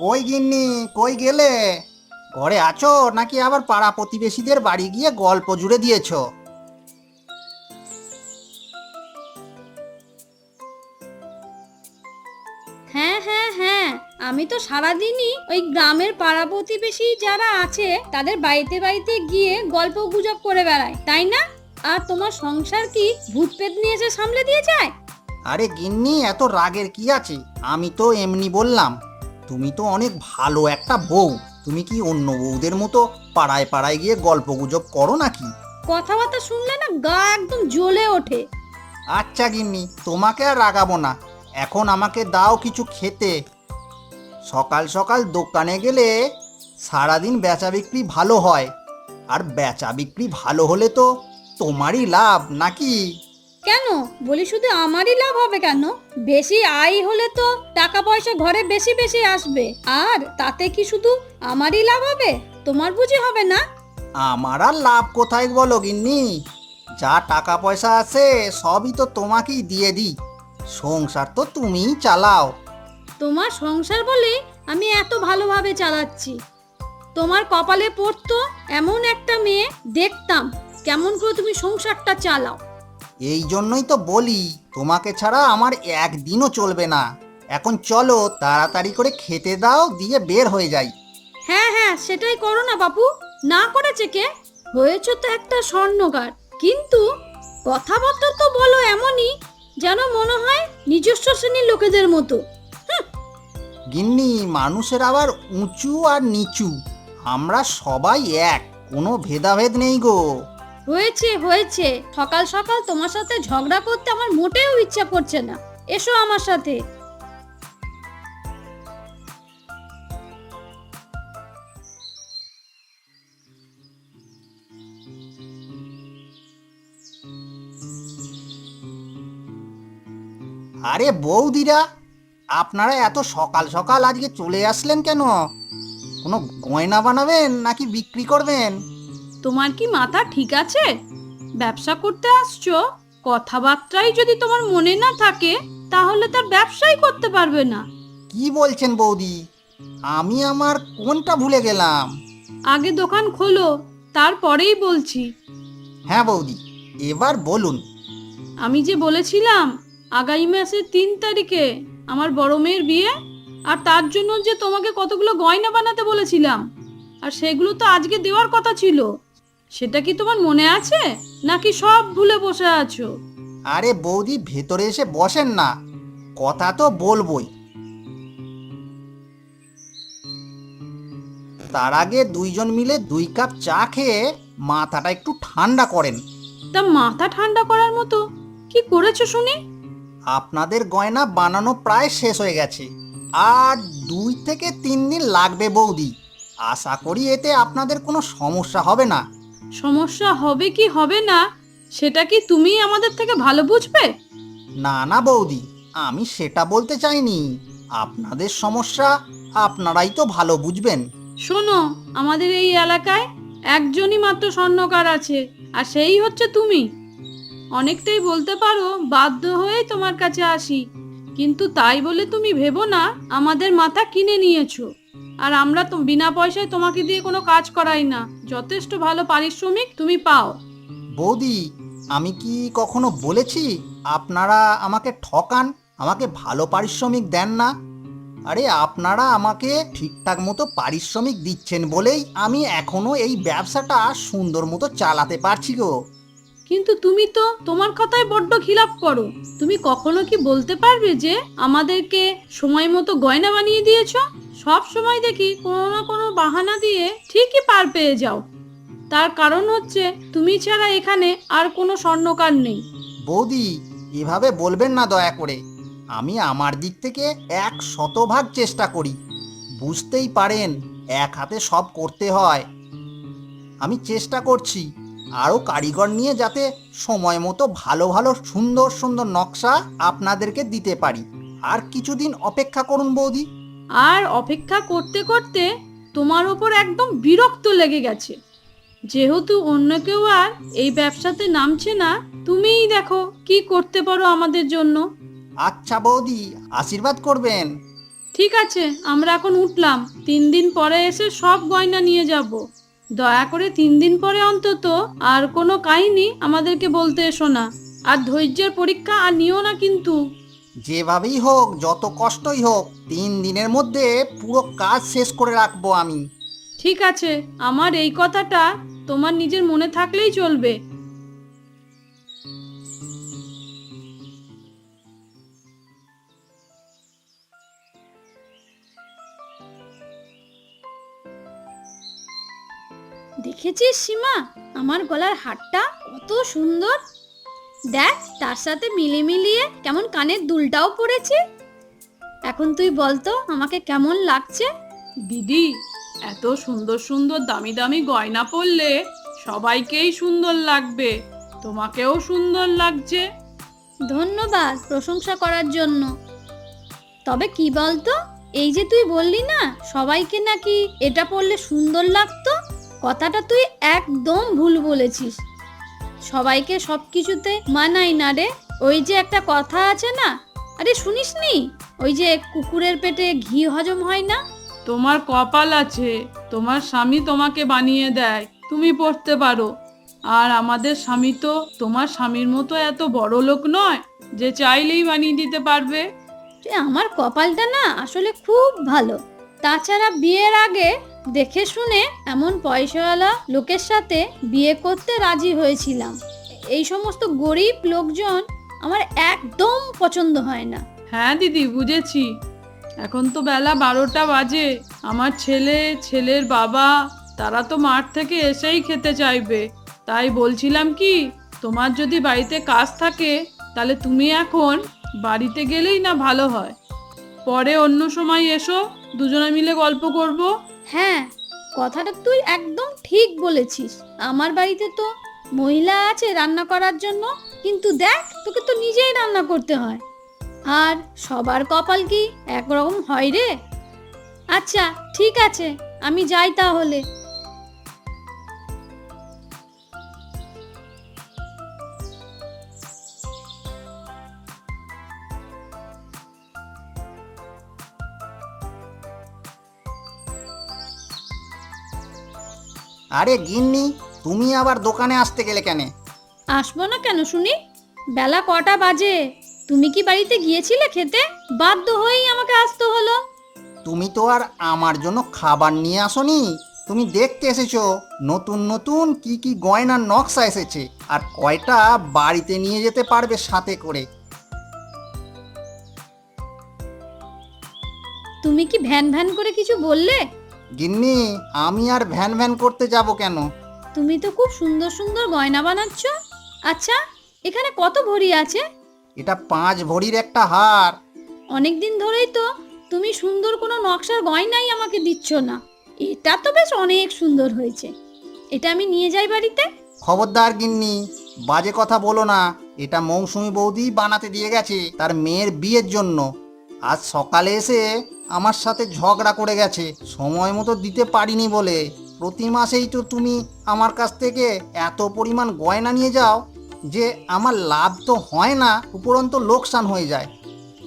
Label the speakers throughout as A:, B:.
A: কই গিন্নি কই গেলে? ঘরে আছো নাকি আবার পাড়া প্রতিবেশীদের বাড়ি গিয়ে গল্প জুড়ে দিয়েছ?
B: হ্যাঁ হ্যাঁ হ্যাঁ আমি তো সারাদিনই ওই গ্রামের পাড়া প্রতিবেশী যারা আছে তাদের বাড়িতে বাড়িতে গিয়ে গল্প গুজব করে বেড়াই তাই না? আর তোমার সংসার কি ভূত পেত নিয়ে এসে সামলে দিয়ে যায়?
A: আরে গিন্নি এত রাগের কি আছে? আমি তো এমনি বললাম। তুমি তো অনেক ভালো একটা বউ। তুমি কি অন্য বউদের মতো পাড়ায় পাড়ায় গিয়ে গল্প গুজব করো নাকি?
B: কথাবার্তা শুনলে না গা একদম জ্বলে ওঠে।
A: আচ্ছা গিন্নি তোমাকে আর রাগাবো না। এখন আমাকে দাও কিছু খেতে। সকাল সকাল দোকানে গেলে সারাদিন বেচা বিক্রি ভালো হয়। আর বেচা বিক্রি ভালো হলে তো তোমারই লাভ নাকি?
B: কেন? বলি শুধু আমারই লাভ হবে কেন? বেশি আয় হলে তো টাকা পয়সা ঘরে বেশি বেশি আসবে। আর তাতে কি শুধু আমারই লাভ হবে? তোমার বুঝি হবে না?
A: আমার আর লাভ কোথায় বলো গিন্নি? যা টাকা পয়সা আছে সবই তো তোমাকেই দিয়ে দিই। সংসার তো তুমিই চালাও।
B: তোমার সংসার বলে আমি এত ভালোভাবে চালাচ্ছি। তোমার কপালে পড়তো এমন একটা মেয়ে দেখতাম কেমন করে তুমি সংসারটা চালাও।
A: এই জন্যই তো বলি তোমাকে ছাড়া আমার একদিনও চলবে না। এখন চলো তাড়াতাড়ি করে খেতে দাও দিয়ে বের হয়ে যাই।
B: হ্যাঁ হ্যাঁ সেটাই করো না বাপু। না করেছে কে হয়েছ তো একটা স্বর্ণকার কিন্তু কথাবার্তা তো বলো এমনই যেন মনে হয় নিজস্ব শ্রেণির লোকেদের মতো।
A: গিন্নি মানুষের আবার উঁচু আর নিচু। আমরা সবাই এক কোনো ভেদাভেদ নেই গো।
B: হয়েছে হয়েছে। সকাল সকাল তোমার সাথে ঝগড়া করতে আমার মোটেও ইচ্ছা করছে না। এসো আমার সাথে।
A: আরে বৌদিরা, আপনারা এত সকাল সকাল আজকে চলে আসলেন কেন? কোনো গয়না বানাবেন নাকি বিক্রি করবেন?
B: তোমার কি মাথা ঠিক আছে? ব্যবসা করতে আসছো? কথাবার্তাই যদি তোমার মনে না থাকে তাহলে তার ব্যবসাই করতে পারবে না।
A: কি বলছেন বৌদি? আমি আমার কোনটা ভুলে গেলাম?
B: আগে দোকান খোলো তারপরেই বলছি।
A: হ্যাঁ বৌদি এবার বলুন।
B: আমি যে বলেছিলাম আগামী মাসের তিন তারিখে আমার বড় মেয়ের বিয়ে আর তার জন্য যে তোমাকে কতগুলো গয়না বানাতে বলেছিলাম আর সেগুলো তো আজকে দেওয়ার কথা ছিল। সেটা কি তোমার মনে আছে? নাকি সব ভুলে বসে আছো?
A: আরে বৌদি ভেতরে এসে বসেন না। কথা তো বলবই। তার আগে দুইজন মিলে দুই কাপ চা খেয়ে মাথাটা একটু ঠান্ডা করেন।
B: তা মাথা ঠান্ডা করার মতো কি করেছ শুনি?
A: আপনাদের গয়না বানানো প্রায় শেষ হয়ে গেছে। আর দুই থেকে তিন দিন লাগবে বৌদি। আশা করি এতে আপনাদের কোনো সমস্যা হবে না।
B: সমস্যা হবে কি হবে না সেটা কি তুমি আমাদের থেকে ভালো বুঝবে?
A: না না বৌদি আমি সেটা বলতে চাইনি। আপনাদের সমস্যা আপনারাই তো ভালো বুঝবেন।
B: শোনো আমাদের এই এলাকায় একজনই মাত্র স্বর্ণকার আছে আর সেই হচ্ছে তুমি। অনেকটাই বলতে পারো বাধ্য হয়েই তোমার কাছে আসি। কিন্তু তাই বলে তুমি ভেবো না আমাদের মাথা কিনে নিয়েছো। আর আমরা তো বিনা পয়সায় তোমাকে দিয়ে কোনো কাজ করাই না। যথেষ্ট ভালো পারিশ্রমিক তুমি পাও।
A: বৌদি, আমি কি কখনো বলেছি? আপনারা আমাকে ঠকান, আমাকে ভালো পারিশ্রমিক দেন না। আরে, আপনারা আমাকে ঠিকঠাক মতো পারিশ্রমিক দিচ্ছেন বলেই আমি এখনও এই ব্যবসাটা সুন্দর মতো চালাতে পারছি গো।
B: কিন্তু তুমি তো তোমার কথায় বড্ড খিলাপ করো। তুমি কখনো কি বলতে পারবে যে আমাদেরকে সময় মতো গয়না বানিয়ে দিয়েছ? সব সময় দেখি কোনো না কোনো বাহানা দিয়ে ঠিকই পার পেয়ে যাও। তার কারণ হচ্ছে তুমি ছাড়া এখানে আর কোনো স্বর্ণকার নেই।
A: বৌদি, এভাবে বলবেন না দয়া করে। আমি আমার দিক থেকে এক শতভাগ চেষ্টা করি। বুঝতেই পারেন, এক হাতে সব করতে হয়। আমি চেষ্টা করছি। আরও কারিগর নিয়ে যাতে সময় মতো ভালো ভালো সুন্দর সুন্দর নকশা আপনাদেরকে দিতে পারি। আর কিছুদিন অপেক্ষা করুন বৌদি।
B: আর অপেক্ষা করতে করতে তোমার ওপর একদম বিরক্ত লেগে গেছে। যেহেতু অন্য কেউ আর এই ব্যবসাতে নামছে না তুমিই দেখো কি করতে পারো আমাদের জন্য।
A: আচ্ছা বৌদি আশীর্বাদ করবেন।
C: ঠিক আছে আমরা এখন উঠলাম। তিন দিন পরে এসে সব গয়না নিয়ে যাব। দয়া করে তিন দিন পরে অন্তত আর কোনো কাহিনী আমাদেরকে বলতে এসো না। আর ধৈর্যের পরীক্ষা আর নিও না কিন্তু।
A: যেভাবেই হোক যত কষ্টই হোক তিন দিনের মধ্যে পুরো কাজ শেষ করে রাখব আমি।
C: ঠিক আছে আমার এই কথাটা তোমার নিজের মনে থাকলেই চলবে।
B: দেখেছিস সীমা? আমার গলার হারটা কত সুন্দর। দেখ তার সাথে মিলে মিলিয়ে কেমন কানের দুলটাও পড়েছে। এখন তুই বলতো আমাকে কেমন লাগছে?
C: দিদি এত সুন্দর সুন্দর দামি দামি গয়না পরলে সবাইকেই সুন্দর লাগবে। তোমাকেও সুন্দর লাগছে।
B: ধন্যবাদ প্রশংসা করার জন্য। তবে কি বলতো এই যে তুই বললি না সবাইকে নাকি এটা পড়লে সুন্দর লাগতো? কথাটা তুই একদম ভুল বলেছিস। সবাইকে সব কিছুতে মানাই না রে। ওই যে একটা কথা আছে না? আরে শুনিসনি? ওই যে কুকুরের পেটে ঘি হজম হয় না?
C: তোমার কপাল আছে। তোমার স্বামী তোমাকে বানিয়ে দেয়। তুমি পড়তে পারো। আর আমাদের স্বামী তো তোমার স্বামীর মতো এত বড় লোক নয় যে চাইলেই বানিয়ে দিতে পারবে।
B: আমার কপালটা না আসলে খুব ভালো। তাছাড়া বিয়ের আগে দেখে শুনে এমন পয়সাওয়ালা লোকের সাথে বিয়ে করতে রাজি হয়েছিলাম। এই সমস্ত গরিব লোকজন আমার একদম পছন্দ হয় না।
C: হ্যাঁ দিদি, বুঝেছি। এখন তো বেলা বারোটা বাজে। আমার ছেলে, ছেলের বাবা, তারা তো মাঠ থেকে এসেই খেতে চাইবে। তাই বলছিলাম কি, তোমার যদি বাড়িতে কাজ থাকে, তাহলে তুমি এখন বাড়িতে গেলেই না ভালো হয়। পরে অন্য সময় এসো, দুজনে মিলে গল্প করব।
B: হ্যাঁ কথাটা তুই একদম ঠিক বলেছিস। আমার বাড়িতে তো মহিলা আছে রান্না করার জন্য, কিন্তু দেখ, তোকে তো নিজেই রান্না করতে হয়। আর সবার কপাল কি একরকম হয় রে? আচ্ছা ঠিক আছে, আমি যাই তাহলে।
A: আরে গিন্নি তুমি আবার দোকানে আসতে গেলে কেন?
B: আসব না কেন শুনি? বেলা কটা বাজে। তুমি কি বাড়িতে গিয়েছিলে খেতে? বাধ্য হয়েই আমাকে আসতে হলো।
A: তুমি তো আর আমার জন্য খাবার নিয়ে আসোনি। তুমি দেখতে এসেছ নতুন নতুন কি কি গয়নার নকশা এসেছে আর কয়টা বাড়িতে নিয়ে যেতে পারবে সাথে করে।
B: তুমি কি ভ্যান ভ্যান করে কিছু বললে?
A: গিন্নি আমি আর ভ্যান ভ্যান করতে যাব কেন?
B: তুমি তো খুব সুন্দর সুন্দর গয়না বানাচ্ছ। আচ্ছা এখানে কত ভরি আছে?
A: এটা পাঁচ ভরির একটা হার।
B: অনেক দিন ধরেই তো তুমি সুন্দর কোনো নকশার গয়নাই আমাকে দিচ্ছ না। এটা তো বেশ অনেক সুন্দর হয়েছে। এটা আমি নিয়ে যাই বাড়িতে?
A: খবরদার গিন্নি বাজে কথা বলো না। এটা মৌসুমি বৌদি বানাতে দিয়ে গেছে তার মেয়ের বিয়ের জন্য। আজ সকালে এসে আমার সাথে ঝগড়া করে গেছে। সময় মতো দিতে পারিনি বলে। প্রতি মাসেই তো তুমি আমার কাছ থেকে এত পরিমাণ গয়না নিয়ে যাও যে আমার লাভ তো হয় না, উপরন্ত লোকসান হয়ে যায়।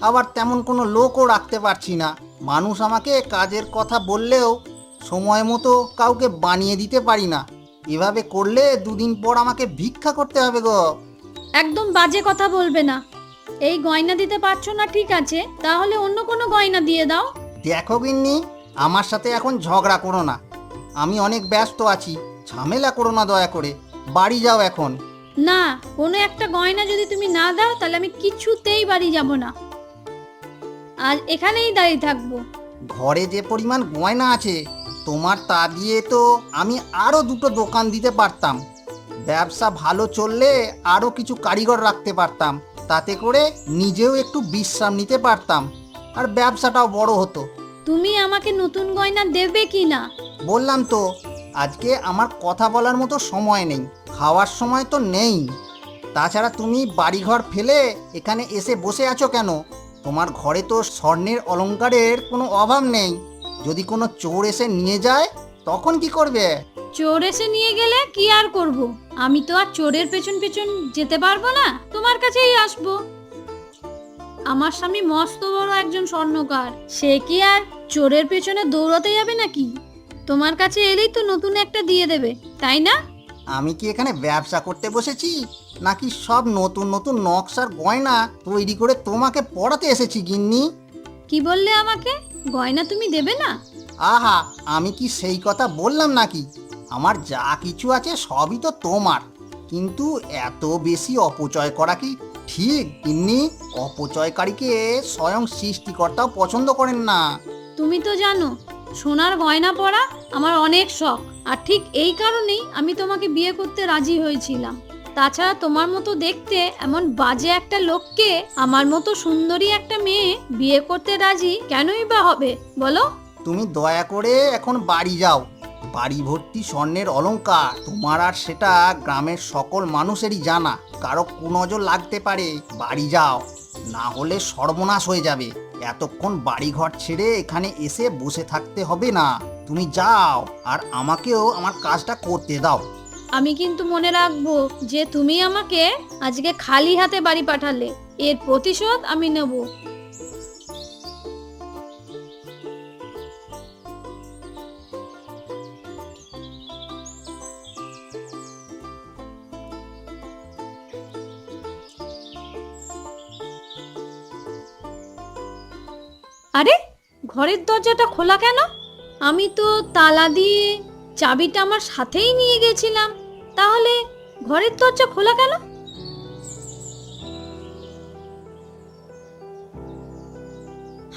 A: আবার তেমন কোনো লোকও রাখতে পারছি না। মানুষ আমাকে কাজের কথা বললেও সময় মতো কাউকে বানিয়ে দিতে পারি না। এভাবে করলে দুদিন পর আমাকে ভিক্ষা করতে হবে গো।
B: একদম বাজে কথা বলবে না। এই গয়না দিতে পারছ না ঠিক আছে। তাহলে অন্য কোনো গয়না দিয়ে দাও।
A: দেখো গিন্নি আমার সাথে এখন ঝগড়া করো না। আমি অনেক ব্যস্ত আছি ঝামেলা করো না দয়া করে। বাড়ি যাও এখন।
B: না কোনো একটা গয়না যদি তুমি না দাও তাহলে আমি কিছুতেই বাড়ি যাব না। আর এখানেই দাঁড়িয়ে থাকব।
A: ঘরে যে পরিমাণ গয়না আছে তোমার তা দিয়ে তো আমি আরও দুটো দোকান দিতে পারতাম। ব্যবসা ভালো চললে আরও কিছু কারিগর রাখতে পারতাম। তাতে করে নিজেও একটু বিশ্রাম নিতে পারতাম। আর ব্যবসাটাও বড় হতো।
B: তুমি আমাকে নতুন গয়না দেবে কি না?
A: বললাম তো আজকে আমার কথা বলার মতো সময় নেই খাওয়ার সময় তো নেই। তাছাড়া তুমি বাড়িঘর ফেলে এখানে এসে বসে আছো কেন? তোমার ঘরে তো স্বর্ণের অলংকারের কোনো অভাব নেই। যদি কোনো চোর এসে নিয়ে যায় তখন কি করবে?
B: চোর এসে নিয়ে গেলে কি আর করব? আমি তো আর চোরের পেছন পেছন যেতে পারব না। তোমার কাছেই আসব। আমার স্বামী মস্ত বড় একজন স্বর্ণকার। সে কি আর চোরের পেছনে দৌড়াতে যাবে নাকি? তোমার কাছে এলেই তো নতুন একটা দিয়ে দেবে তাই না?
A: আমি কি এখানে ব্যবসা করতে বসেছি? নাকি সব নতুন নতুন নকশার গয়না তৈরি করে তোমাকে পড়াতে এসেছি গিন্নি?
B: কি বললে আমাকে? গয়না তুমি দেবে না?
A: আহা আমি কি সেই কথা বললাম নাকি? আমার যা কিছু আছে সবই তো তোমার। কিন্তু এত বেশি অপচয় করা কি ঠিক গিন্নি? অপচয়কারীকে স্বয়ং সৃষ্টিকর্তাও পছন্দ করেন না।
B: তুমি তো জানো সোনার গয়না পরা আমার অনেক শখ আর ঠিক এই কারণেই আমি তোমাকে বিয়ে করতে রাজি হয়েছিলাম। তাছাড়া তোমার মতো দেখতে এমন বাজে একটা লোককে আমার মতো সুন্দরী একটা মেয়ে বিয়ে করতে রাজি কেনই বা হবে বলো?
A: তুমি দয়া করে এখন বাড়ি যাও। বাড়ি ভর্তি স্বর্ণের অলঙ্কার তোমার আর সেটা গ্রামের সকল মানুষেরই জানা। কারও কুনজর লাগতে পারে, বাড়ি যাও। না হলে সর্বনাশ হয়ে যাবে। এতক্ষণ বাড়িঘর ছেড়ে এখানে এসে বসে থাকতে হবে না। তুমি যাও আর আমাকেও আমার কাজটা করতে দাও।
B: আমি কিন্তু মনে রাখব যে তুমি আমাকে আজকে খালি হাতে বাড়ি পাঠালে। এর প্রতিশোধ আমি নেব। আরে, ঘরের দরজাটা খোলা কেন? আমি তো তালা দিয়ে চাবিটা আমার সাথেই নিয়ে গেছিলাম। তাহলে ঘরের দরজা খোলা কেন?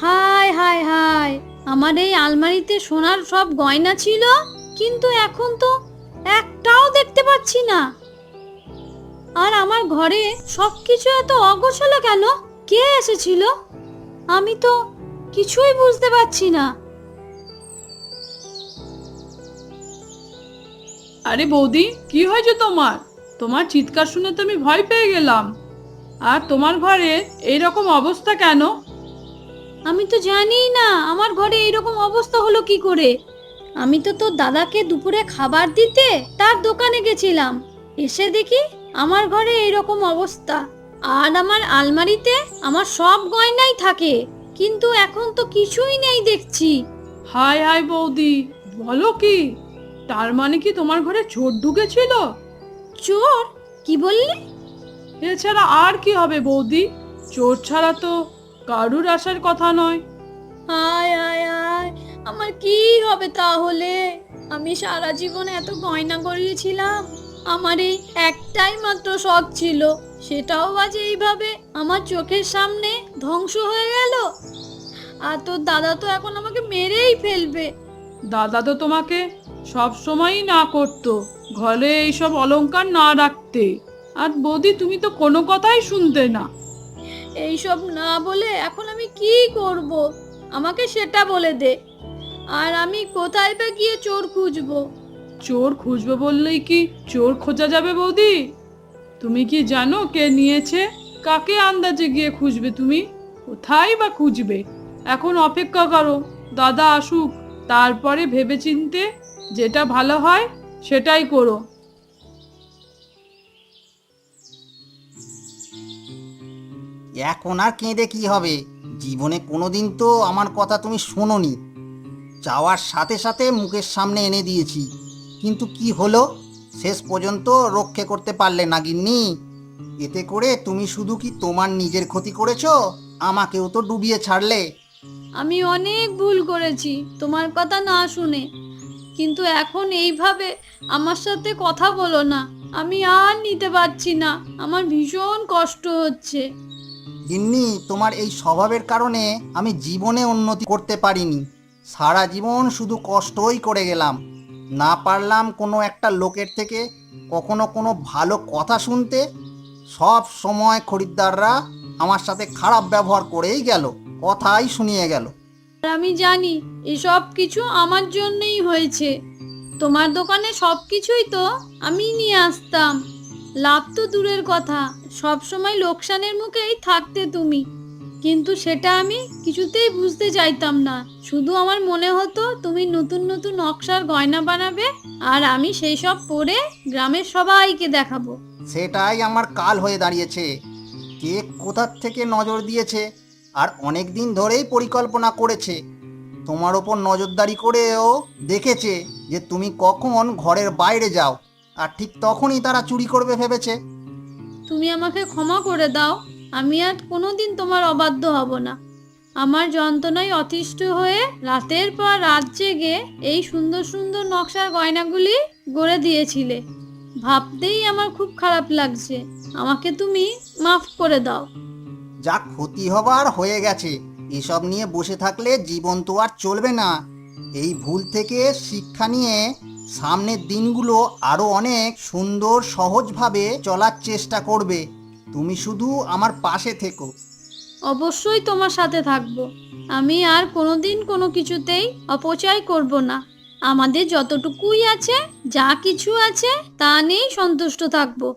B: হায় হায় হায়, আমার এই আলমারিতে সোনার সব গয়না ছিল, কিন্তু এখন তো একটাও দেখতে পাচ্ছি না। আর আমার ঘরে সবকিছু এত অগোছালো কেন? কে এসেছিল? আমি তো কিছুই বুঝতে পারছি না।
D: আরে বৌদি কি হয়েছে তোমার? তোমার চিৎকার শুনে তো আমি ভয় পেয়ে গেলাম। আর তোমার ঘরে এইরকম অবস্থা কেন?
B: আমি তো জানি না আমার ঘরে এইরকম অবস্থা হলো কি করে? আমি তো তোর দাদাকে দুপুরে খাবার দিতে তার দোকানে গেছিলাম। এসে দেখি আমার ঘরে এইরকম অবস্থা। আর আমার আলমারিতে আমার সব গয়নাই থাকে। কিন্তু এখন তো কিছুই নেই দেখছি।
D: হায় হায় বৌদি বলো কি? তার মানে কি তোমার ঘরে চোর ঢুকেছিল?
B: চোর? কি বললি?
D: এছাড়া আর কি হবে বৌদি? চোর ছাড়া তো কারুর আসার কথা নয়।
B: হায় হায় হায় আমার কি হবে তাহলে? আমি সারা জীবন এত গয়না করিয়েছিলাম আমার এই একটাই মাত্র শখ ছিল সেটাও আজ এইভাবে আমার চোখের সামনে ধ্বংস হয়ে গেল। আর তোর দাদা তো এখন আমাকে মেরেই ফেলবে।
D: দাদা তো তোমাকে সব সময়ই না করতো ঘরে এইসব অলংকার না রাখতে। আর বৌদি তুমি তো কোনো কথাই শুনতে না।
B: এইসব না বলে এখন আমি কি করব? আমাকে সেটা বলে দে। আর আমি কোথায় বা গিয়ে চোর খুঁজবো?
D: চোর খুঁজবে বললেই কি চোর খোঁজা যাবে বৌদি? তুমি কি জানো কে নিয়েছে? কাকে আন্দাজে গিয়ে খুঁজবে তুমি? কোথায় বা খুঁজবে? এখন অপেক্ষা করো, দাদা আসুক, তারপরে ভেবেচিন্তে যেটা ভালো হয় সেটাই করো।
A: এখন আর কেঁদে কি হবে? জীবনে কোনোদিন তো আমার কথা তুমি শোনোনি। চাওয়ার সাথে সাথে মুখের সামনে এনে দিয়েছি। কিন্তু কি হলো? শেষ পর্যন্ত রক্ষে করতে পারলে না গিন্নি। এতে করে তুমি শুধু কি তোমার নিজের ক্ষতি করেছ? আমাকেও তো ডুবিয়ে ছাড়লে।
B: আমি অনেক ভুল করেছি তোমার কথা না শুনে। কিন্তু এখন এইভাবে আমার সাথে কথা বলো না। আমি আর নিতে পারছি না। আমার ভীষণ কষ্ট হচ্ছে।
A: গিন্নি তোমার এই স্বভাবের কারণে আমি জীবনে উন্নতি করতে পারিনি। সারা জীবন শুধু কষ্টই করে গেলাম। না পারলাম কোনো একটা লোকের থেকে কখনো কোনো ভালো কথা শুনতে, সব সময় খরিদ্দাররা আমার সাথে খারাপ ব্যবহার করেই গেল, কথাই শুনিয়ে গেল।
B: আমি জানি, এসব কিছু আমার জন্যই হয়েছে। তোমার দোকানে সব কিছুই তো আমি নিয়ে আসতাম। লাভ তো দূরের কথা, সব সময় লোকসানের মুখেই থাকতে তুমি। কিন্তু সেটা আমি কিছুতেই বুঝতে চাইতাম না। শুধু আমার মনে হতো তুমি নতুন নতুন নকশার গয়না বানাবে আর আমি সেই সব পরে গ্রামের সবাইকে দেখাবো।
A: সেটাই আমার কাল হয়ে দাঁড়িয়েছে। কে কোথার থেকে নজর দিয়েছে আর অনেক দিন ধরেই পরিকল্পনা করেছে। তোমার ওপর নজরদারি করেও দেখেছে যে তুমি কখন ঘরের বাইরে যাও আর ঠিক তখনই তারা চুরি করবে ভেবেছে।
B: তুমি আমাকে ক্ষমা করে দাও। আমি আর কোনোদিন তোমার অবাধ্য হব না। আমার যন্ত্রণায় অতিষ্ঠ হয়ে রাতের পর রাত জেগে এই সুন্দর সুন্দর নকশার গয়নাগুলি গড়ে দিয়েছিলে। ভাবতেই আমার খুব খারাপ লাগছে। আমাকে তুমি মাফ করে দাও।
A: যা ক্ষতি হবার হয়ে গেছে। এসব নিয়ে বসে থাকলে জীবন তো আর চলবে না। এই ভুল থেকে শিক্ষা নিয়ে সামনের দিনগুলো আরও অনেক সুন্দর সহজভাবে চলার চেষ্টা করবে। তুমি শুধু আমার পাশে থেকো।
B: অবশ্যই তোমার সাথে থাকব। আমি আর কোনোদিন কোনো কিছুতেই অপচয় করব না। আমাদের যতটুকুই আছে, যা কিছু আছে, তা নিয়েই সন্তুষ্ট থাকব।